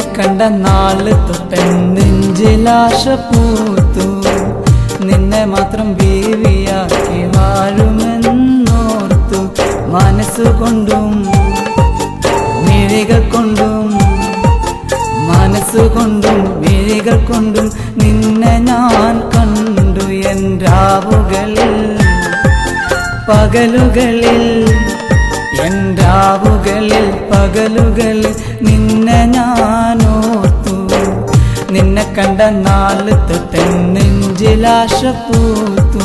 കണ്ട നാൾ തൊട്ടൻ നെഞ്ചിലാശ പൂത്തു. നിന്നെ മാത്രം ബീവിയാക്കി വാഴുമെന്നോർത്തു. മനസ്സുകൊണ്ടും മിഴികൾ കൊണ്ടും മനസ്സുകൊണ്ടും മിഴികൾ കൊണ്ടും നിന്നെ ഞാൻ കണ്ടു. എൻ രാവുകളിൽ പകലുകളിൽ രാവുകളിൽ പകലുകളിൽ നിന്നെ കണ്ട നാൾ തൊട്ടൻ നെഞ്ചിലാശ പൂത്തു.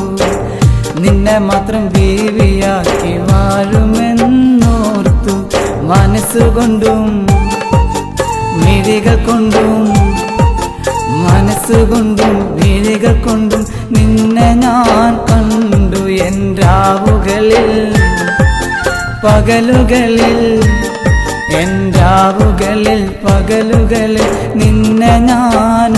നിന്നെ മാത്രം ബീവിയാക്കി വാഴുമെന്നോർത്തു. മനസ്സുകൊണ്ടും മിഴികൾ കൊണ്ടും മനസ്സുകൊണ്ടും മിഴികൾ കൊണ്ടും നിന്നെ ഞാൻ കണ്ടു. എന്റെ പകലുകളിൽ രാവുകളിൽ പകലുകളിൽ നിന്നെ ഞാൻ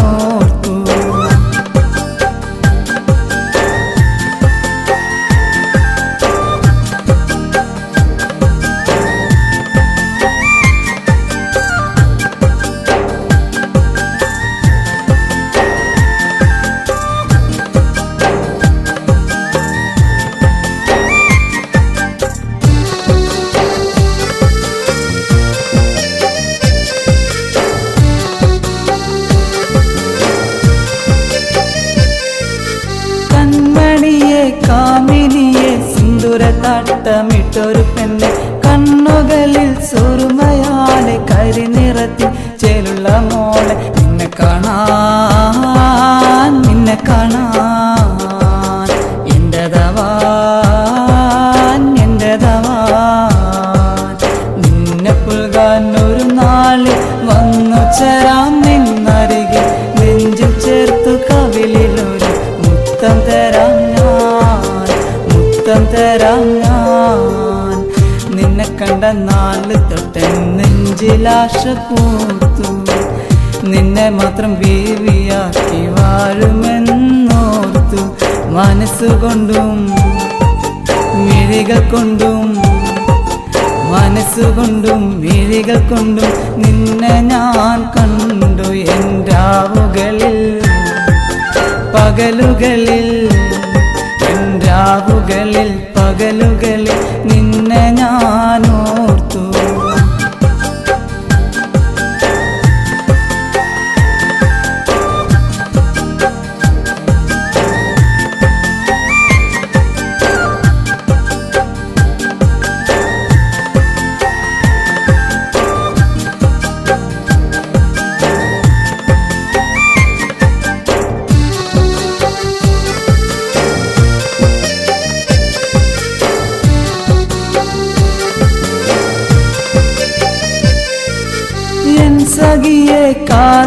സിന്ദൂര തട്ടമിട്ടൊരു പെണ്ണ് കണ്ണുകളിൽ സുറുമയാലെ കരിനിറത്തിൽ ചേലുള്ള മോളെ നിന്നെ കാണാൻ നിന്നെ കാണാൻ. എന്റേതവാൻ എന്റേതവാൻ നിന്നെ ഒരു നാളിൽ വന്നു ചേരാം മുത്തം തരാം ഞാൻ നിന്നെ കണ്ട നാല് തൊട്ടൻ നെഞ്ചിലാശ പൂത്തു. നിന്നെ മാത്രം ബീവിയാക്കി വാഴുമെന്നോർത്തു. മനസ്സുകൊണ്ടും മിഴികൾ കൊണ്ടും മനസ്സുകൊണ്ടും മിഴികൾ കൊണ്ടും നിന്നെ ഞാൻ കണ്ടു. എന്റെ പകലുകളിൽ രാവുകളിൽ പകലുകളിൽ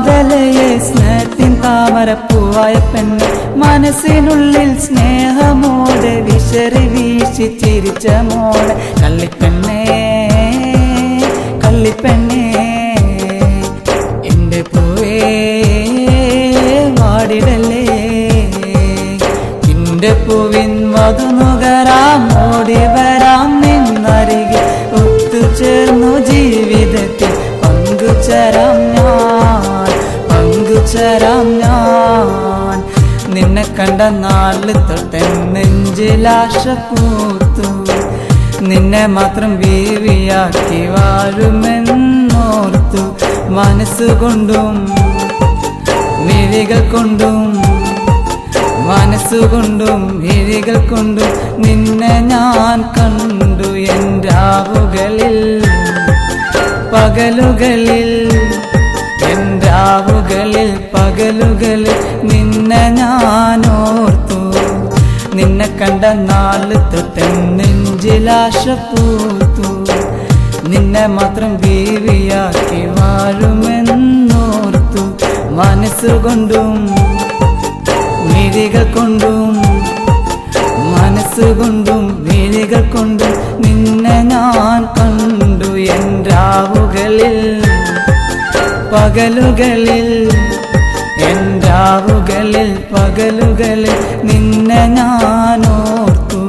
കാതലയെ സ്നേഹത്തിൻ താമരപ്പൂവായ പെണ്ണ്. മനസ്സിനുള്ളിൽ സ്നേഹമോടെ വിശറി വീശി ചിരിച്ച മോട് കള്ളിപ്പെണ്ണേ കള്ളിപ്പെണ്ണേ എന്റെ പൂവേ വാടിടല്ലേ? എന്റെ പൂവിൻ മധുനുകരാം ഓടി വരാം നിന്നരികെ ഒത്തുചേർന്നു ജീവിതത്തിൽ പങ്കുചേരാം ഞാൻ. പങ്കുചേരാം ഞാൻ. നിന്നെ കണ്ട നാല് തൊട്ടെ നെഞ്ചിലാശ പൂത്തു നിന്നെ മാത്രം ബീവിയാക്കി വാഴുമെന്നോർത്തു. മനസ്സുകൊണ്ടും മിഴികൾ കൊണ്ടും മനസ്സുകൊണ്ടും മിഴികൾ കൊണ്ടും നിന്നെ ഞാൻ കണ്ടു. എന്റെ ആവുകളിൽ പകലുകളിൽ രാവുകളിൽ പകലുകളിൽ നിന്നെ ഞാനോർത്തു. നിന്നെ കണ്ട നാല് തൊട്ടൻ നെഞ്ചിലാശ പൂത്തു നിന്നെ മാത്രം ബീവിയാക്കി വാഴുമെന്നോർത്തു. മനസ്സുകൊണ്ടും മിഴികൾ കൊണ്ടും മനസ്സുകൊണ്ടും മിഴികൾ കൊണ്ടും പകലുകളിൽ എന്റെ പകലുകളിൽ നിന്നെ ഞാനോർത്തു.